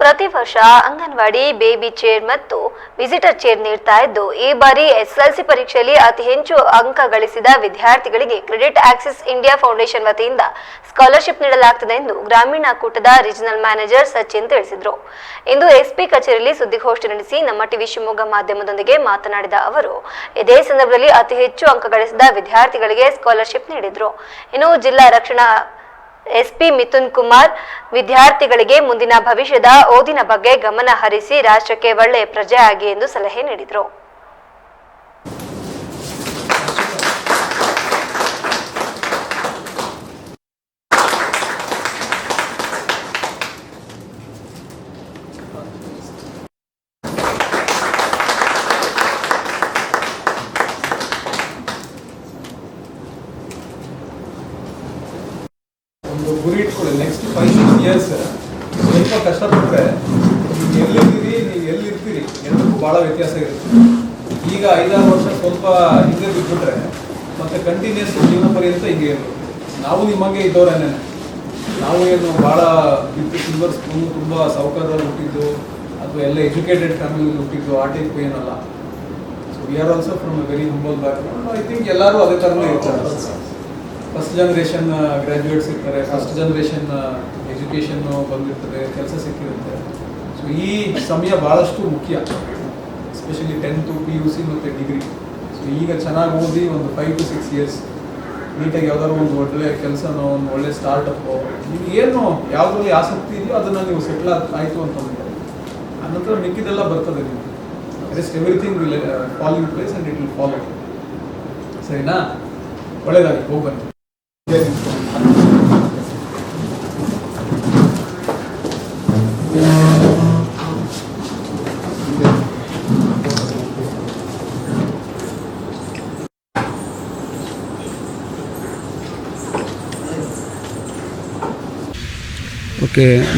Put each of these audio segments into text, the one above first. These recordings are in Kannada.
ಪ್ರತಿ ವರ್ಷ ಅಂಗನವಾಡಿ ಬೇಬಿ ಚೇರ್ ಮತ್ತು ವಿಸಿಟರ್ ಚೇರ್ ನೀಡ್ತಾ ಇದ್ದು, ಈ ಬಾರಿ ಎಸ್ಎಲ್ಸಿ ಪರೀಕ್ಷೆಯಲ್ಲಿ ಅತಿ ಹೆಚ್ಚು ಅಂಕ ಗಳಿಸಿದ ವಿದ್ಯಾರ್ಥಿಗಳಿಗೆ ಕ್ರೆಡಿಟ್ ಆಕ್ಸಿಸ್ ಇಂಡಿಯಾ ಫೌಂಡೇಶನ್ ವತಿಯಿಂದ ಸ್ಕಾಲರ್ಶಿಪ್ ನೀಡಲಾಗುತ್ತದೆ ಎಂದು ಗ್ರಾಮೀಣ ಕೂಟದ ರೀಜನಲ್ ಮ್ಯಾನೇಜರ್ ಸಚಿನ್ ತಿಳಿಸಿದರು. ಇಂದು ಎಸ್ಪಿ ಕಚೇರಿಯಲ್ಲಿ ಸುದ್ದಿಗೋಷ್ಠಿ ನಡೆಸಿ ನಮ್ಮ ಟಿವಿ ಶಿವಮೊಗ್ಗ ಮಾಧ್ಯಮದೊಂದಿಗೆ ಮಾತನಾಡಿದ ಅವರು, ಇದೇ ಸಂದರ್ಭದಲ್ಲಿ ಅತಿ ಹೆಚ್ಚು ಅಂಕ ಗಳಿಸಿದ ವಿದ್ಯಾರ್ಥಿಗಳಿಗೆ ಸ್ಕಾಲರ್ಶಿಪ್ ನೀಡಿದರು. ಇನ್ನು ಜಿಲ್ಲಾ ರಕ್ಷಣಾ ಎಸ್ಪಿ ಮಿಥುನ್ ಕುಮಾರ್, ವಿದ್ಯಾರ್ಥಿಗಳಿಗೆ ಮುಂದಿನ ಭವಿಷ್ಯದ ಓದಿನ ಬಗ್ಗೆ ಗಮನ ಹರಿಸಿ ರಾಷ್ಟ್ರಕ್ಕೆ ಒಳ್ಳೆಯ ಪ್ರಜೆ ಆಗಿ ಎಂದು ಸಲಹೆ ನೀಡಿದರು ಒಂದು ಗುರಿ ಇಟ್ಕೊಳ್ಳಿ ನೆಕ್ಸ್ಟ್ ಫೈವ್ ಸಿಕ್ಸ್ ಇಯರ್ಸ್ ಕಷ್ಟಪಟ್ಟರೆ ನೀವು ಎಲ್ಲಿದ್ದೀರಿ, ನೀವು ಎಲ್ಲಿರ್ತೀರಿ ಎಲ್ಲರಿಗೂ ಭಾಳ ವ್ಯತ್ಯಾಸ ಇರುತ್ತೆ. ಈಗ ಐದಾರು ವರ್ಷ ಸ್ವಲ್ಪ ಹಿಂದೆ ಬಿಟ್ಬಿಟ್ರೆ ಮತ್ತೆ ಕಂಟಿನ್ಯೂಸ್ ಜೀವನ ಪರ್ಯಂತ ಹಿಂಗೆ ನಾವು ನಿಮಗೆ ಇದ್ದವರೇನೆ ನಾವು ಏನು ಭಾಳ ಬಿಟ್ಟು ಸಿಲ್ವರ್ ಸ್ಪೂನ್ ತುಂಬ ಸೌಕರ್ಯದಲ್ಲಿ ಹುಟ್ಟಿದ್ದು, ಅಥವಾ ಎಲ್ಲ ಎಜುಕೇಟೆಡ್ ಫ್ಯಾಮಿಲಿ ಹುಟ್ಟಿದ್ದು ಆ ಟೈಪ್ ಏನಲ್ಲ. So we are also from very humble back I think ಎಲ್ಲರೂ ಅದೇ ಥರನೇ ಇರ್ತಾರೆ. ಫಸ್ಟ್ ಜನರೇಷನ್ ಗ್ರ್ಯಾಜುಯೇಟ್ಸ್ ಇರ್ತಾರೆ. ಫಸ್ಟ್ ಜನರೇಷನ್ ಎಜುಕೇಷನ್ ಬಂದಿರ್ತದೆ, ಕೆಲಸ ಸಿಕ್ಕಿರುತ್ತೆ. ಸೊ ಈ ಸಮಯ ಭಾಳಷ್ಟು ಮುಖ್ಯ. Especially tenth P U C ಮತ್ತು ಡಿಗ್ರಿ ಸೊ ಈಗ ಚೆನ್ನಾಗಿ ಓದಿ ಒಂದು ಫೈವ್ ಟು ಸಿಕ್ಸ್ ಇಯರ್ಸ್ ನೀಟಾಗಿ ಯಾವ್ದಾದ್ರು ಒಂದು ಒಳ್ಳೆ ಕೆಲಸನೋ, ಒಂದು ಒಳ್ಳೆ ಸ್ಟಾರ್ಟಪ್ಪು ನಿಮ್ಗೆ ಏನು ಯಾವುದ್ರಲ್ಲಿ ಆಸಕ್ತಿ ಇದೆಯೋ ಅದನ್ನು ನೀವು ಸೆಟ್ಲ್ ಆಯಿತು ಅಂತಂದ್ರೆ ಆನಂತರ ಮಿಕ್ಕಿದೆಲ್ಲ ಬರ್ತದೆ ನಿಮಗೆ. Just everything will follow in place and it will follow ಸರಿನಾ? ಒಳ್ಳೇದಾಗಿ ಹೋಗಿ ಬನ್ನಿ. ಓಕೆ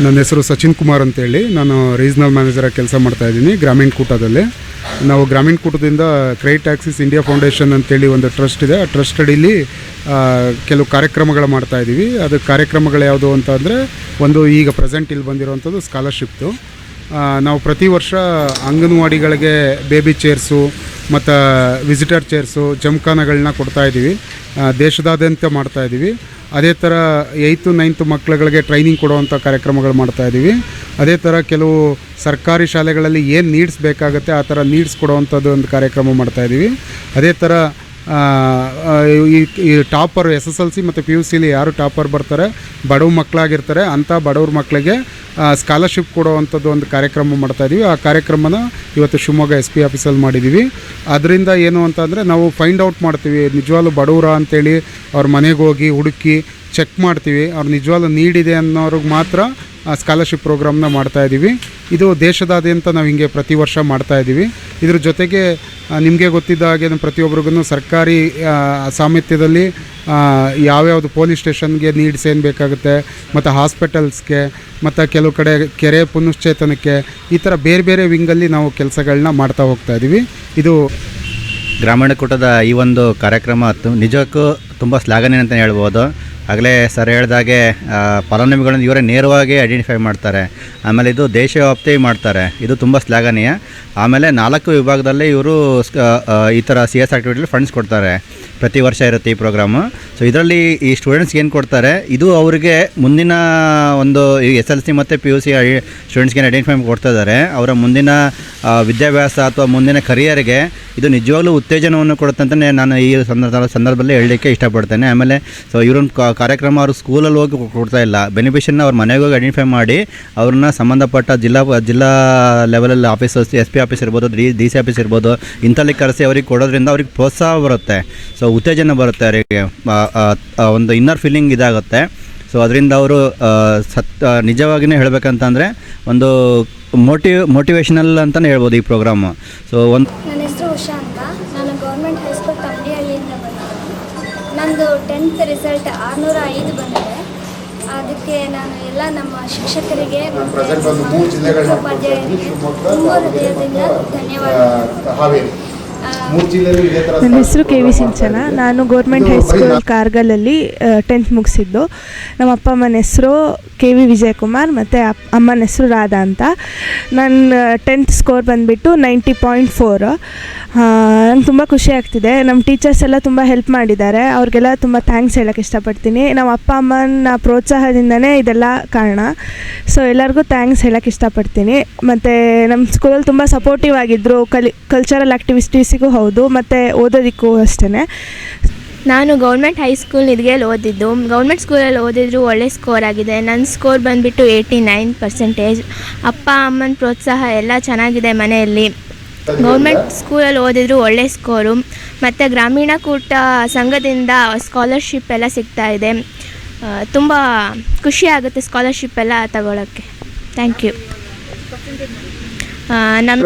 ನನ್ನ ಹೆಸರು ಸಚಿನ್ ಕುಮಾರ್ ಅಂತೇಳಿ. ನಾನು ರೀಜ್ನಲ್ ಮ್ಯಾನೇಜರಾಗಿ ಕೆಲಸ ಮಾಡ್ತಾ ಇದ್ದೀನಿ ಗ್ರಾಮೀಣ ಕೂಟದಲ್ಲಿ. ನಾವು ಗ್ರಾಮೀಣ ಕೂಟದಿಂದ ಕ್ರೆಡಿಟ್ ಟ್ಯಾಕ್ಸಿಸ್ ಇಂಡಿಯಾ ಫೌಂಡೇಶನ್ ಅಂತೇಳಿ ಒಂದು ಟ್ರಸ್ಟ್ ಇದೆ. ಆ ಟ್ರಸ್ಟ್ ಅಡಿಯಲ್ಲಿ ಕೆಲವು ಕಾರ್ಯಕ್ರಮಗಳು ಮಾಡ್ತಾ ಇದ್ದೀವಿ. ಅದು ಕಾರ್ಯಕ್ರಮಗಳು ಯಾವುದು ಅಂತ ಅಂದರೆ ಒಂದು ಈಗ ಪ್ರೆಸೆಂಟ್ ಇಲ್ಲಿ ಬಂದಿರುವಂಥದ್ದು ಸ್ಕಾಲರ್ಶಿಪ್ತು ನಾವು ಪ್ರತಿ ವರ್ಷ ಅಂಗನವಾಡಿಗಳಿಗೆ ಬೇಬಿ ಚೇರ್ಸು ಮತ್ತು ವಿಸಿಟರ್ ಚೇರ್ಸು ಜಮ್ಖಾನಗಳನ್ನ ಕೊಡ್ತಾ ಇದ್ದೀವಿ. ದೇಶದಾದ್ಯಂತ ಮಾಡ್ತಾ ಇದ್ದೀವಿ. ಅದೇ ಥರ ಏಯ್ತು, ನೈನ್ತ್ ಮಕ್ಕಳುಗಳಿಗೆ ಟ್ರೈನಿಂಗ್ ಕೊಡುವಂಥ ಕಾರ್ಯಕ್ರಮಗಳು ಮಾಡ್ತಾ ಇದ್ದೀವಿ. ಅದೇ ಥರ ಕೆಲವು ಸರ್ಕಾರಿ ಶಾಲೆಗಳಲ್ಲಿ ಏನು ನೀಡ್ಸ್ ಬೇಕಾಗುತ್ತೆ ಆ ಥರ ನೀಡ್ಸ್ ಕೊಡುವಂಥದ್ದು ಒಂದು ಕಾರ್ಯಕ್ರಮ ಮಾಡ್ತಾ ಇದ್ದೀವಿ. ಅದೇ ಥರ ಈ ಈ topper S S L C ಮತ್ತು ಪಿ ಯು ಸಿಲಿ ಯಾರು ಟಾಪರ್ ಬರ್ತಾರೆ ಬಡವ ಮಕ್ಕಳಾಗಿರ್ತಾರೆ ಅಂಥ ಬಡವ್ರ ಮಕ್ಕಳಿಗೆ ಸ್ಕಾಲರ್ಶಿಪ್ ಕೊಡುವಂಥದ್ದು ಒಂದು ಕಾರ್ಯಕ್ರಮ ಮಾಡ್ತಾ ಇದ್ದೀವಿ ಆ ಕಾರ್ಯಕ್ರಮನ ಇವತ್ತು ಶಿವಮೊಗ್ಗ ಎಸ್ ಪಿ ಆಫೀಸಲ್ಲಿ ಮಾಡಿದ್ದೀವಿ ಅದರಿಂದ ಏನು ಅಂತಂದರೆ ನಾವು ಫೈಂಡ್ ಔಟ್ ಮಾಡ್ತೀವಿ, ನಿಜವಾಗ್ಲೂ ಬಡವರ ಅಂತೇಳಿ ಅವ್ರ ಮನೆಗೆ ಹೋಗಿ ಹುಡುಕಿ ಚೆಕ್ ಮಾಡ್ತೀವಿ. ಅವ್ರು ನಿಜವಾಗ್ಲೂ ನೀಡಿದೆ ಅನ್ನೋರಿಗೆ ಮಾತ್ರ ಸ್ಕಾಲರ್ಶಿಪ್ ಪ್ರೋಗ್ರಾಮ್ನ ಮಾಡ್ತಾ ಇದ್ದೀವಿ ಇದು ದೇಶದಾದ್ಯಂತ ನಾವು ಹಿಂಗೆ ಪ್ರತಿ ವರ್ಷ ಮಾಡ್ತಾಯಿದ್ದೀವಿ ಇದ್ರ ಜೊತೆಗೆ ನಿಮಗೆ ಗೊತ್ತಿದ್ದ ಹಾಗೆ ಪ್ರತಿಯೊಬ್ಬರಿಗೂ ಸರ್ಕಾರಿ ಸಾಮರ್ಥ್ಯದಲ್ಲಿ ಯಾವ್ಯಾವುದು ಪೊಲೀಸ್ ಸ್ಟೇಷನ್ಗೆ ನೀಡ್ಸ್ ಏನು ಬೇಕಾಗುತ್ತೆ, ಮತ್ತು ಹಾಸ್ಪಿಟಲ್ಸ್ಗೆ, ಮತ್ತು ಕೆಲವು ಕಡೆ ಕೆರೆ ಪುನಶ್ಚೇತನಕ್ಕೆ, ಈ ಥರ ಬೇರೆ ಬೇರೆ ವಿಂಗಲ್ಲಿ ನಾವು ಕೆಲಸಗಳನ್ನ ಮಾಡ್ತಾ ಹೋಗ್ತಾ ಇದ್ದೀವಿ ಇದು ಗ್ರಾಮೀಣ ಕೂಟದ ಈ ಒಂದು ಕಾರ್ಯಕ್ರಮ ನಿಜಕ್ಕೂ ತುಂಬ ಶ್ಲಾಘನೀಯ ಅಂತಲೇ ಹೇಳ್ಬೋದು. ಆಗಲೇ ಸರ್ ಹೇಳ್ದಾಗೆ ಫಲಾನುಭವಿಗಳನ್ನು ಇವರೇ ನೇರವಾಗಿ ಐಡೆಂಟಿಫೈ ಮಾಡ್ತಾರೆ. ಆಮೇಲೆ ಇದು ದೇಶವ್ಯಾಪ್ತಿ ಮಾಡ್ತಾರೆ. ಇದು ತುಂಬ ಶ್ಲಾಘನೀಯ. ಆಮೇಲೆ ನಾಲ್ಕು ವಿಭಾಗದಲ್ಲಿ ಇವರು ಈ ಥರ ಸಿ ಎಸ್ ಆಕ್ಟಿವಿಟಿಲಿ ಫಂಡ್ಸ್ ಕೊಡ್ತಾರೆ. ಪ್ರತಿ ವರ್ಷ ಇರುತ್ತೆ ಈ ಪ್ರೋಗ್ರಾಮು ಸೊ ಇದರಲ್ಲಿ ಈ ಸ್ಟೂಡೆಂಟ್ಸ್ಗೆ ಏನು ಕೊಡ್ತಾರೆ? ಇದು ಅವರಿಗೆ ಮುಂದಿನ ಒಂದು ಎಸ್ ಎಲ್ ಸಿ ಮತ್ತು ಪಿ ಯು ಸಿ ಸ್ಟೂಡೆಂಟ್ಸ್ಗೆ ಐಡೆಂಟಿಫೈ ಕೊಡ್ತಾ ಇದ್ದಾರೆ. ಅವರ ಮುಂದಿನ ವಿದ್ಯಾಭ್ಯಾಸ ಅಥವಾ ಮುಂದಿನ ಕರಿಯರ್ಗೆ ಇದು ನಿಜವಾಗ್ಲೂ ಉತ್ತೇಜನವನ್ನು ಕೊಡುತ್ತೆ ಅಂತಲೇ ನಾನು ಈ ಸಂದರ್ಭ ಸಂದರ್ಭದಲ್ಲಿ ಹೇಳಲಿಕ್ಕೆ ಇಷ್ಟಪಡ್ತೇನೆ. ಆಮೇಲೆ ಸೊ ಇವ್ರನ್ನ ಕಾರ್ಯಕ್ರಮ ಅವರು ಸ್ಕೂಲಲ್ಲಿ ಹೋಗಿ ಕೊಡ್ತಾ ಇಲ್ಲ. ಬೆನಿಫಿಷನ್ನ ಅವ್ರ ಮನೆಗೆ ಹೋಗಿ ಐಡೆಂಟಿಫೈ ಮಾಡಿ, ಅವ್ರನ್ನ ಸಂಬಂಧಪಟ್ಟ ಜಿಲ್ಲಾ ಜಿಲ್ಲಾ ಲೆವೆಲಲ್ಲಿ ಆಫೀಸರ್ಸ್ ಎಸ್ ಪಿ ಆಫೀಸ್ ಇರ್ಬೋದು, ಡಿ ಡಿ ಸಿ ಆಫೀಸ್ ಇರ್ಬೋದು ಇಂಥಲ್ಲಿ ಕರೆಸಿ ಅವ್ರಿಗೆ ಕೊಡೋದ್ರಿಂದ ಅವ್ರಿಗೆ ಪ್ರೋತ್ಸಾಹ ಬರುತ್ತೆ. ಸೊ ಉತ್ತೇಜನ ಬರುತ್ತೆ ಅವರಿಗೆ. ಒಂದು ಇನ್ನರ್ ಫೀಲಿಂಗ್ ಇದಾಗುತ್ತೆ. ಸೊ ಅದರಿಂದ ಅವರು ಸತ್ ನಿಜವಾಗಿಯೇ ಹೇಳಬೇಕಂತಂದರೆ ಒಂದು ಮೋಟಿವ್ ಮೋಟಿವೇಶನಲ್ ಅಂತಲೇ ಹೇಳ್ಬೋದು ಈ ಪ್ರೋಗ್ರಾಮು ಸೊ ಒಂದು ನನ್ನ ಹೆಸರು ಉಷಾ ಅಂತ. ನಾನು ಗೌರ್ಮೆಂಟ್ ಹೈಸ್ಕೂಲ್ ತಂಬಿಹಳ್ಳಿಯಿಂದ ಬಂದಿದ್ದೀನಿ. ನಂದು ಟೆಂತ್ ರಿಸಲ್ಟ್ ಆರುನೂರ ಐದು ಬಂದಿದೆ. ಅದಕ್ಕೆ ನಾನು ಎಲ್ಲ ನಮ್ಮ ಶಿಕ್ಷಕರಿಗೆ ಮತ್ತು ಉಪಾಧ್ಯಾಯರಿಗೆ ತುಂಬ ಹೃದಯದಿಂದ ಧನ್ಯವಾದ ನನ್ನ ಹೆಸರು ಕೆ ವಿ ಸಿಂಚನ. ನಾನು ಗೌರ್ಮೆಂಟ್ ಹೈಸ್ಕೂಲ್ ಕಾರ್ಗಲಲ್ಲಿ ಟೆಂತ್ ಮುಗಿಸಿದ್ದು. ನಮ್ಮ ಅಪ್ಪ ಅಮ್ಮನ ಹೆಸರು ಕೆ ವಿ ವಿಜಯಕುಮಾರ್ ಮತ್ತು ಅಮ್ಮನ ಹೆಸರು ರಾಧಾ ಅಂತ. ನನ್ನ ಟೆಂತ್ ಸ್ಕೋರ್ ಬಂದುಬಿಟ್ಟು ನೈಂಟಿ ಪಾಯಿಂಟ್ ಫೋರ್ ನಂಗೆ ತುಂಬ ಖುಷಿ ಆಗ್ತಿದೆ. ನಮ್ಮ ಟೀಚರ್ಸ್ ಎಲ್ಲ ತುಂಬ ಹೆಲ್ಪ್ ಮಾಡಿದ್ದಾರೆ. ಅವ್ರಿಗೆಲ್ಲ ತುಂಬ ಥ್ಯಾಂಕ್ಸ್ ಹೇಳೋಕ್ಕೆ ಇಷ್ಟಪಡ್ತೀನಿ. ನಮ್ಮ ಅಪ್ಪ, ಅಮ್ಮನ ಪ್ರೋತ್ಸಾಹದಿಂದನೇ ಇದೆಲ್ಲ ಕಾರಣ. ಸೊ ಎಲ್ಲರಿಗೂ ಥ್ಯಾಂಕ್ಸ್ ಹೇಳೋಕ್ಕೆ ಇಷ್ಟಪಡ್ತೀನಿ. ಮತ್ತು ನಮ್ಮ ಸ್ಕೂಲಲ್ಲಿ ತುಂಬ ಸಪೋರ್ಟಿವ್ ಆಗಿದ್ದರು ಕಲಿ ಕಲ್ಚರಲ್ ಆ್ಯಕ್ಟಿವಿಟೀಸಿಗೂ ಹೌದು. ಮತ್ತು ಓದೋದಕ್ಕೂ ಅಷ್ಟೇ ನಾನು ಗೌರ್ಮೆಂಟ್ ಹೈಸ್ಕೂಲ್ ಇದ್ಗೇಲಿ ಓದಿದ್ದು. ಗೌರ್ಮೆಂಟ್ ಸ್ಕೂಲಲ್ಲಿ ಓದಿದ್ರು ಒಳ್ಳೆ ಸ್ಕೋರ್ ಆಗಿದೆ. ನನ್ನ ಸ್ಕೋರ್ ಬಂದುಬಿಟ್ಟು ಏಯ್ಟಿ ನೈನ್ ಪರ್ಸೆಂಟೇಜ್ ಅಪ್ಪ, ಅಮ್ಮನ ಪ್ರೋತ್ಸಾಹ ಎಲ್ಲ ಚೆನ್ನಾಗಿದೆ ಮನೆಯಲ್ಲಿ. ಗೌರ್ಮೆಂಟ್ ಸ್ಕೂಲಲ್ಲಿ ಓದಿದ್ರು ಒಳ್ಳೆ ಸ್ಕೋರು ಮತ್ತು ಗ್ರಾಮೀಣ ಕೂಟ ಸಂಘದಿಂದ ಸ್ಕಾಲರ್ಶಿಪ್ ಎಲ್ಲ ಸಿಗ್ತಾ ಇದೆ. ತುಂಬ ಖುಷಿ ಆಗುತ್ತೆ ಸ್ಕಾಲರ್ಶಿಪ್ ಎಲ್ಲ ತಗೊಳ್ಳೋಕ್ಕೆ ಥ್ಯಾಂಕ್ ಯು ನಮ್ಮ